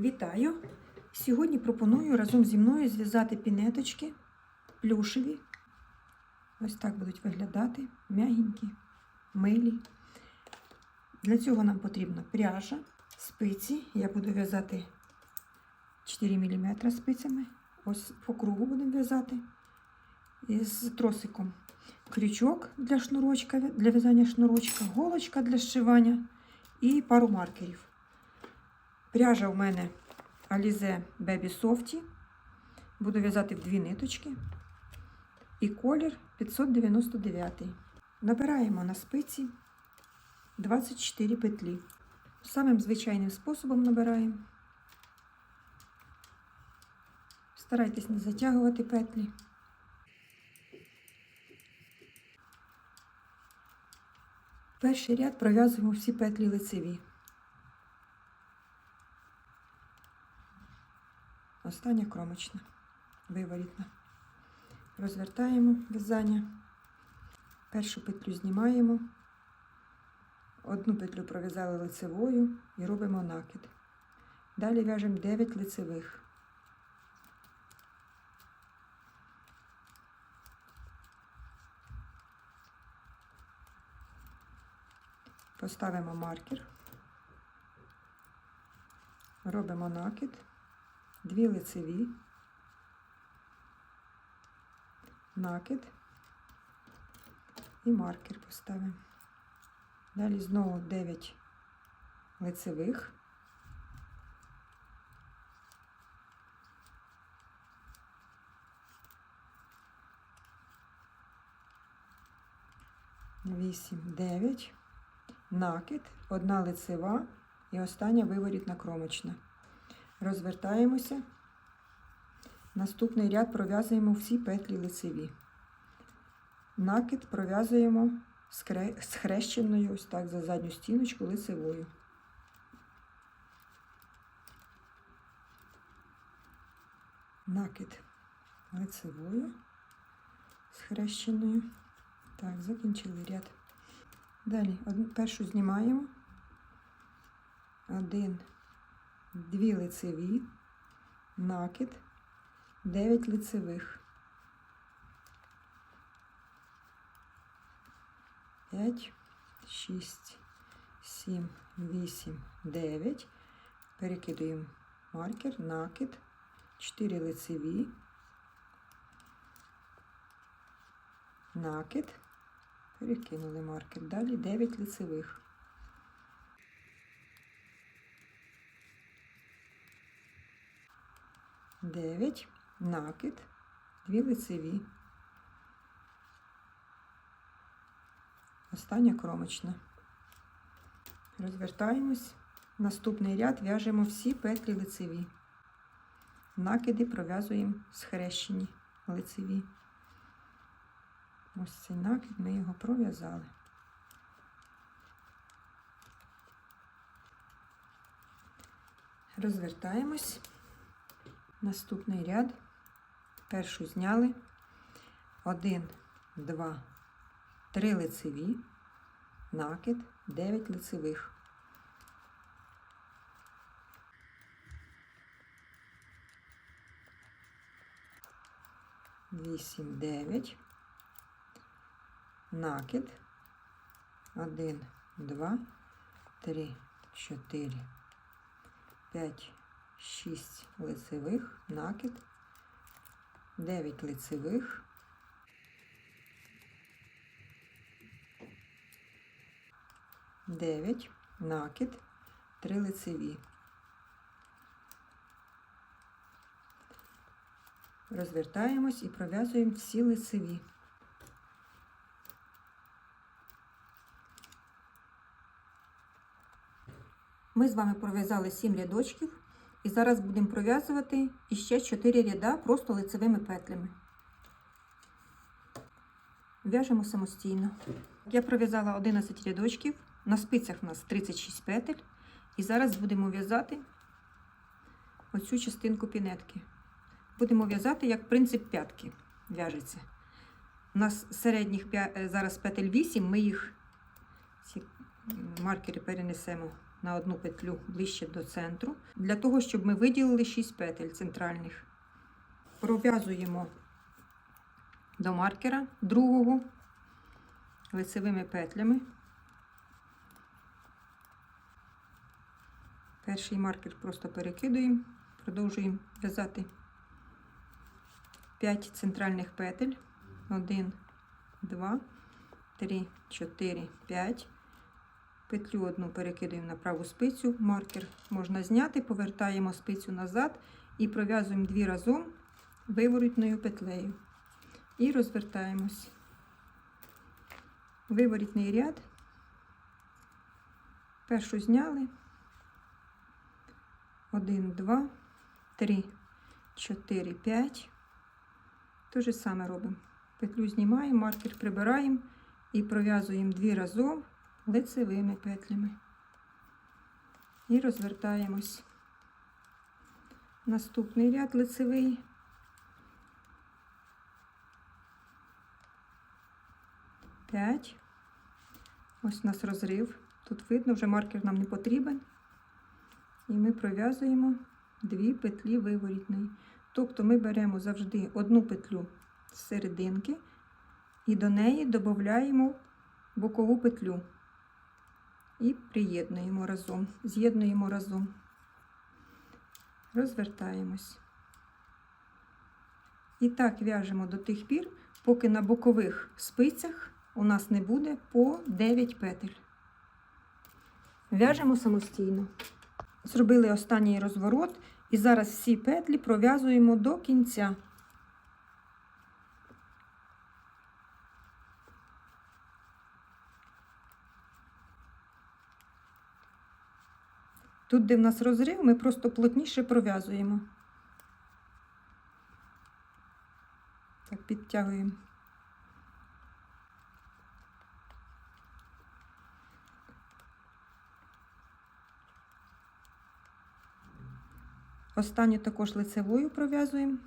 Вітаю! Сьогодні пропоную разом зі мною зв'язати пінеточки плюшеві. Ось так будуть виглядати м'ягенькі, милі. Для цього нам потрібна пряжа, спиці. Я буду в'язати 4 мм спицями. Ось по кругу будемо в'язати. З тросиком крючок для шнурочка, для в'язання шнурочка, голочка для зшивання і пару маркерів. Пряжа у мене Alize Baby Softy. Буду в'язати в дві ниточки. І колір 599. Набираємо на спиці 24 петлі. Самим звичайним способом набираємо. Старайтесь не затягувати петлі. Перший ряд пров'язуємо всі петлі лицеві. Остання кромочна, виворітна. Розвертаємо в'язання. Першу петлю знімаємо. Одну петлю пров'язали лицевою і робимо накид. Далі в'яжемо 9 лицевих. Поставимо маркер. Робимо накид дві лицеві, накид і маркер поставимо. Далі знову 9 лицевих. Вісім, дев'ять, накид, одна лицева і остання виворітна кромочна. Розвертаємося. Наступний ряд пров'язуємо всі петлі лицеві. Накид пров'язуємо схрещеною ось так за задню стіночку лицевою. Накид лицевою, схрещеною. Так, закінчили ряд. Далі першу знімаємо. Один, дві лицеві, накид, 9 лицевих. 5, 6, 7, 8, 9. Перекидуємо маркер, накид, 4 лицеві, накид, перекинули маркер. Далі 9 лицевих. Дев'ять, накид, дві лицеві. Остання кромочна. Розвертаємось. Наступний ряд в'яжемо всі петлі лицеві. Накиди пров'язуємо схрещені лицеві. Ось цей накид ми його пров'язали. Розвертаємось. Наступний ряд. Першу зняли. Один, два, три лицеві, накид, 9 лицевих. Вісім, дев'ять, накид, один, два, три, чотири, п'ять, шість лицевих, накид, дев'ять лицевих, дев'ять, накид, три лицеві. Розвертаємось і пров'язуємо всі лицеві. Ми з вами пров'язали 7 рядочків і зараз будемо пров'язувати іще 4 ряда просто лицевими петлями. В'яжемо самостійно. Я пров'язала 11 рядочків, на спицях у нас 36 петель. І зараз будемо в'язати оцю частинку пінетки. Будемо в'язати як принцип п'ятки в'яжеться. У нас середніх е, зараз петель 8, ми їх ці маркери перенесемо на одну петлю ближче до центру, для того, щоб ми виділили 6 петель центральних. Пров'язуємо до маркера другого лицевими петлями. Перший маркер просто перекидуємо, продовжуємо в'язати 5 центральних петель. 1, 2, 3, 4, 5. Петлю одну перекидуємо на праву спицю, маркер можна зняти, повертаємо спицю назад і пров'язуємо дві разом виворітною петлею. І розвертаємось. Виворітний ряд. Першу зняли. 1, 2, 3, 4, 5. Те же саме робимо. Петлю знімаємо, маркер прибираємо і пров'язуємо дві разом лицевими петлями. І розвертаємось. Наступний ряд лицевий. П'ять. Ось у нас розрив. Тут видно, вже маркер нам не потрібен. І ми пров'язуємо дві петлі виворітної. Тобто ми беремо завжди одну петлю з серединки і до неї додаємо бокову петлю і приєднуємо разом, з'єднуємо разом, розвертаємось. І так в'яжемо до тих пір, поки на бокових спицях у нас не буде по 9 петель. В'яжемо самостійно. Зробили останній розворот, і зараз всі петлі пров'язуємо до кінця. Тут, де в нас розрив, ми просто плотніше пров'язуємо. Так, підтягуємо. Останню також лицевою пров'язуємо.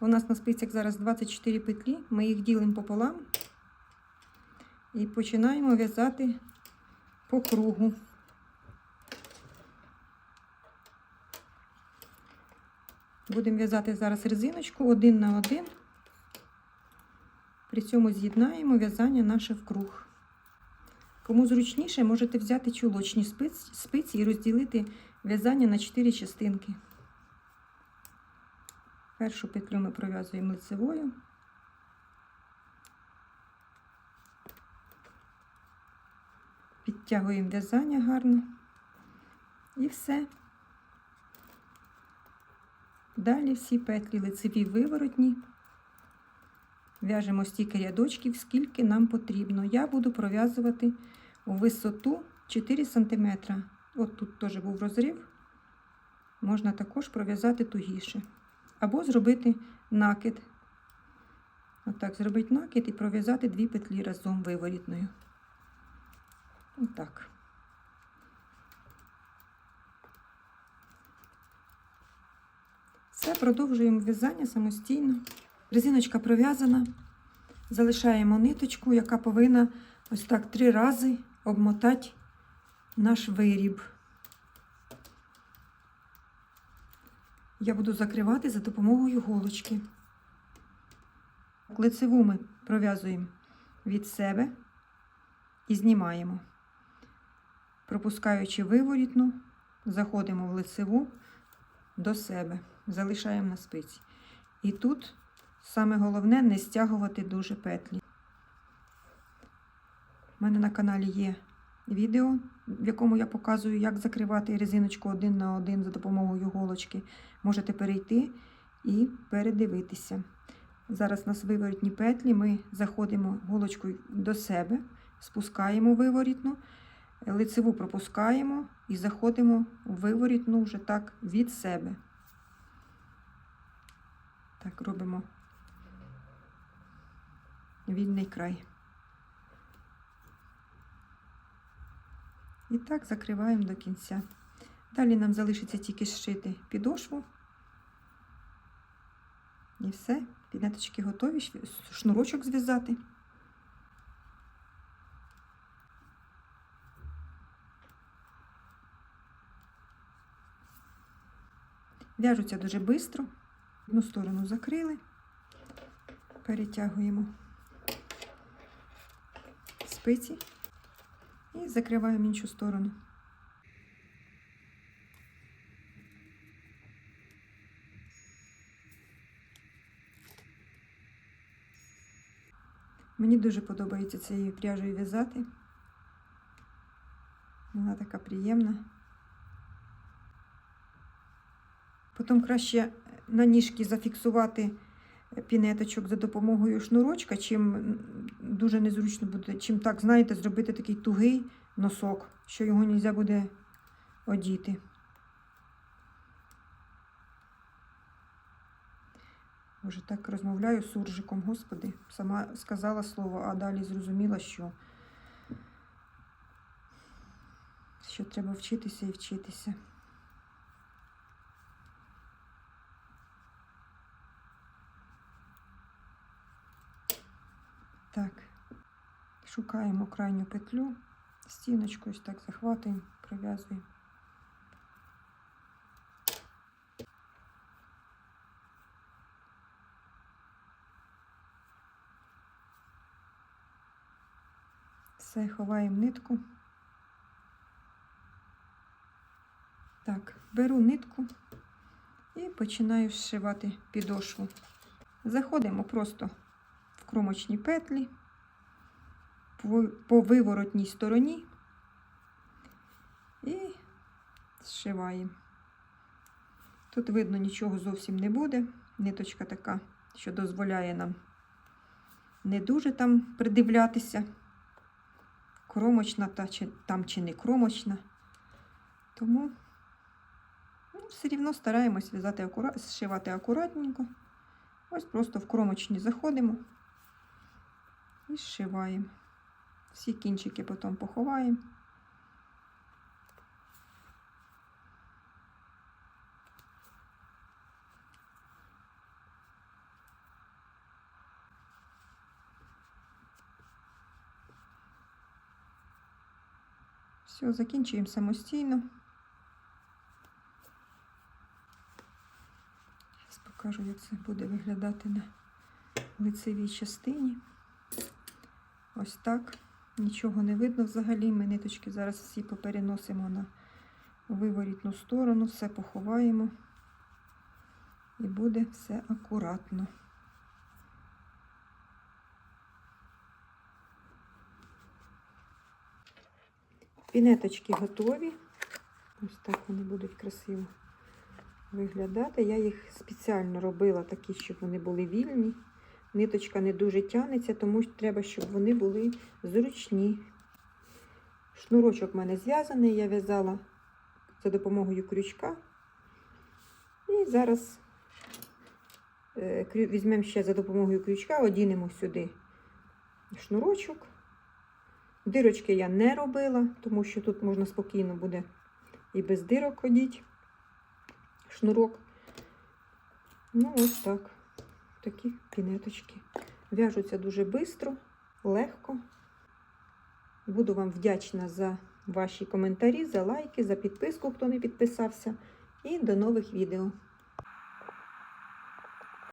У нас на спицях зараз 24 петлі, ми їх ділимо пополам і починаємо в'язати по кругу. Будемо в'язати зараз резиночку один на один. При цьому з'єднаємо в'язання наше в круг. Кому зручніше, можете взяти чулочні спиці і розділити в'язання на 4 частинки. Першу петлю ми пров'язуємо лицевою. Підтягуємо в'язання гарно. І все. Далі всі петлі лицеві виворотні. В'яжемо стільки рядочків, скільки нам потрібно. Я буду пров'язувати у висоту 4 см. От тут теж був розрив. Можна також пров'язати тугіше. Або зробити накид. Отак, зробити накид і пров'язати дві петлі разом виворітною. Отак. Все, продовжуємо в'язання самостійно. Резиночка пров'язана. Залишаємо ниточку, яка повинна ось так три рази обмотати наш виріб. Я буду закривати за допомогою голочки. Лицеву ми пров'язуємо від себе і знімаємо. Пропускаючи виворітну, заходимо в лицеву до себе, залишаємо на спиці. І тут саме головне не стягувати дуже петлі. У мене на каналі є відео, в якому я показую, як закривати резиночку один на один за допомогою голочки. Можете перейти і передивитися. Зараз у нас виворітні петлі, ми заходимо голочкою до себе, спускаємо виворітну, лицеву пропускаємо і заходимо в виворітну вже так від себе. Так, робимо вільний край. І так закриваємо до кінця. Далі нам залишиться тільки зшити підошву. І все, підняточки готові, шнурочок зв'язати. В'яжуться дуже швидко. Одну сторону закрили, перетягуємо спиці і закриваємо іншу сторону. Мені дуже подобається цією пряжею в'язати. Вона така приємна. Потім краще на ніжки зафіксувати пінеточок за допомогою шнурочка, чим дуже незручно буде, чим так, знаєте, зробити такий тугий носок, що його не можна буде одіти. Боже, так розмовляю з суржиком, господи. Сама сказала слово, а далі зрозуміла, що, що треба вчитися і вчитися. Так, шукаємо крайню петлю, стіночку ось так захватуємо, прив'язуємо. Все, ховаємо нитку. Так, беру нитку і починаю зшивати підошву. Заходимо просто в кромочні петлі по- виворотній стороні і зшиваємо. Тут видно нічого зовсім не буде. Ниточка така, що дозволяє нам не дуже там придивлятися, кромочна та чи, там чи не кромочна. Тому ну, все рівно стараємось в'язати акура... зшивати акуратненько. Ось просто в кромочні заходимо і зшиваємо. Всі кінчики потім поховаємо. Все, закінчуємо самостійно. Зараз покажу, як це буде виглядати на лицевій частині. Ось так. Нічого не видно взагалі. Ми ниточки зараз всі попереносимо на виворітну сторону, все поховаємо. І буде все акуратно. Пінеточки готові. Ось так вони будуть красиво виглядати. Я їх спеціально робила такі, щоб вони були вільні. Ниточка не дуже тягнеться, тому треба, щоб вони були зручні. Шнурочок в мене зв'язаний, я в'язала за допомогою крючка. І зараз е, візьмемо ще за допомогою крючка, одінемо сюди шнурочок. Дирочки я не робила, тому що тут можна спокійно буде і без дирок ходити шнурок. Ну, ось так. Такі пінеточки. В'яжуться дуже швидко, легко. Буду вам вдячна за ваші коментарі, за лайки, за підписку, хто не підписався. І до нових відео.